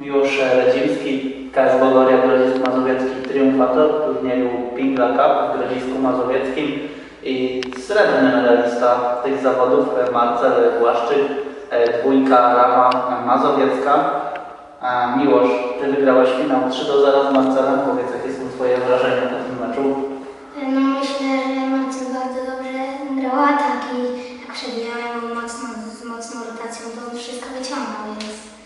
Miłosz Radzimski, KS Bogoria Grodzisk Mazowiecki, triumfator turnieju Pingla Cup w Grodzisku Mazowieckim i srebrny medalista tych zawodów e, Marcel Błaszczyk, e, dwójka rama mazowiecka. Miłosz, Ty wygrałeś finał 3 do 0 z Marcelem. Powiedz, jakie są Twoje wrażenia po tym meczu? No myślę, że Marcel bardzo dobrze grał ataki. Jak przebijałem mocno, z mocną rotacją, to on wszystko wyciągnął, więc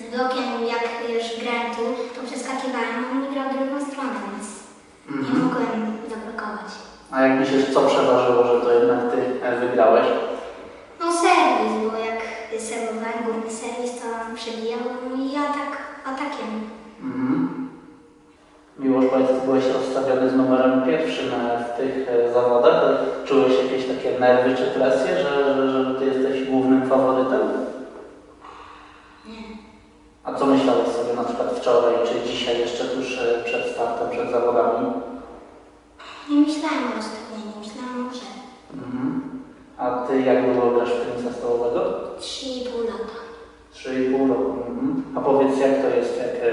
z blokiem, jak już grałem tu, to przeskakiwałem, on mi grał drugą stronę, więc nie mogłem zablokować. A jak myślisz, co przeważyło, że to jednak Ty e, wygrałeś? No serwis, bo jak serwowałem górny serwis, to przebijał no i atak atakiem. Mhm. Miłosz, powiedz, Ty byłeś rozstawiony z numerem pierwszym e, w tych e, zawodach. Czułeś jakieś takie nerwy czy presję, że, że, że Ty jesteś głównym faworytem? Nie. A co myślałeś sobie na przykład wczoraj czy dzisiaj jeszcze tuż e, przed startem, przed zawodami? Nie myślałem o rozstawieniu, myślałem o grze. Mhm. A Ty jak długo grasz w tenisa stołowego? 3,5 lata. 3,5 roku. Mhm. A powiedz, jak to jest, jak e,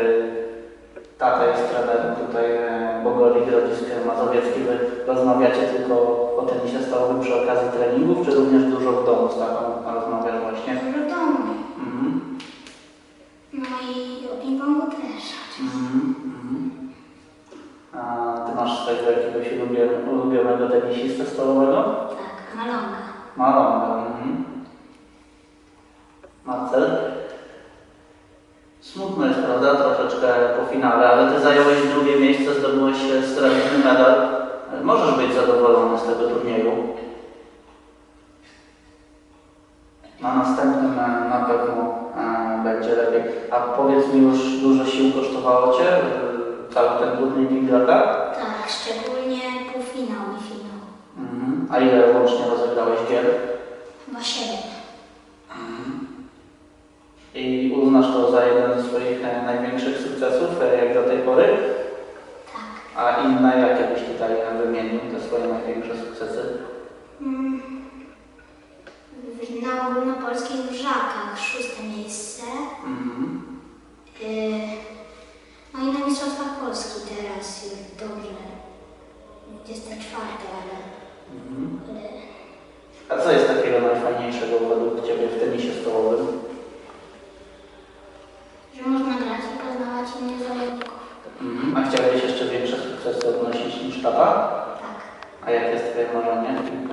tata jest trenerem tutaj e, Bogoli Grodzisk Mazowiecki, Wy rozmawiacie tylko o tenisie stołowym przy okazji treningów, czy również dużo w domu z tatą rozmawiasz właśnie? W domu. Mhm. No i o ping-pongu też oczywiście. Mhm. Mhm. A Ty masz swojego jakiegoś ulubionego, ulubionego tenisistę stołowego? Tak, malonga. Malonga. Mhm. Marcel? Smutno jest, prawda? Troszeczkę po finale, ale Ty zająłeś drugie miejsce, zdobyłeś srebrny medal. Możesz być zadowolony z tego turnieju. Na następnym e, na pewno e, będzie lepiej. A powiedz mi już, dużo sił kosztowało Cię e, cały ten turniej Pingraka? Tak, szczególnie półfinał i finał. Mhm. A ile łącznie rozegrałeś gier? Chyba 7. I uznasz to za jeden ze swoich e, największych sukcesów e, jak do tej pory? Tak. A inne, jakie byś tutaj e, wymienił te swoje największe sukcesy? Mm. W- Na ogólnopolskich żakach szóste miejsce. Mhm. Yy, no i na Mistrzostwach Polski teraz jest dobrze. 24, ale, Mhm. A co jest takiego najfajniejszego według Ciebie w tenisie stołowym? że można grać i poznawać innych zawodników. Mhm. A chciałbyś jeszcze większe sukcesy odnosić niż tata? Tak, A jakie jest Twoje marzenie w tym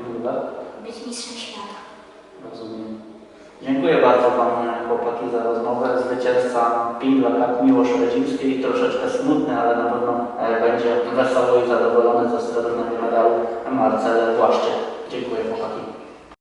być mistrzem świata. Rozumiem. Dziękuję bardzo za rozmowę. Zwycięzca Pingla Cup Miłosz Radzimski. Troszeczkę smutny, ale na pewno e, będzie wesoły i zadowolony ze srebrnego medalu Marcel Błaszczyk. Dziękuję chłopaki.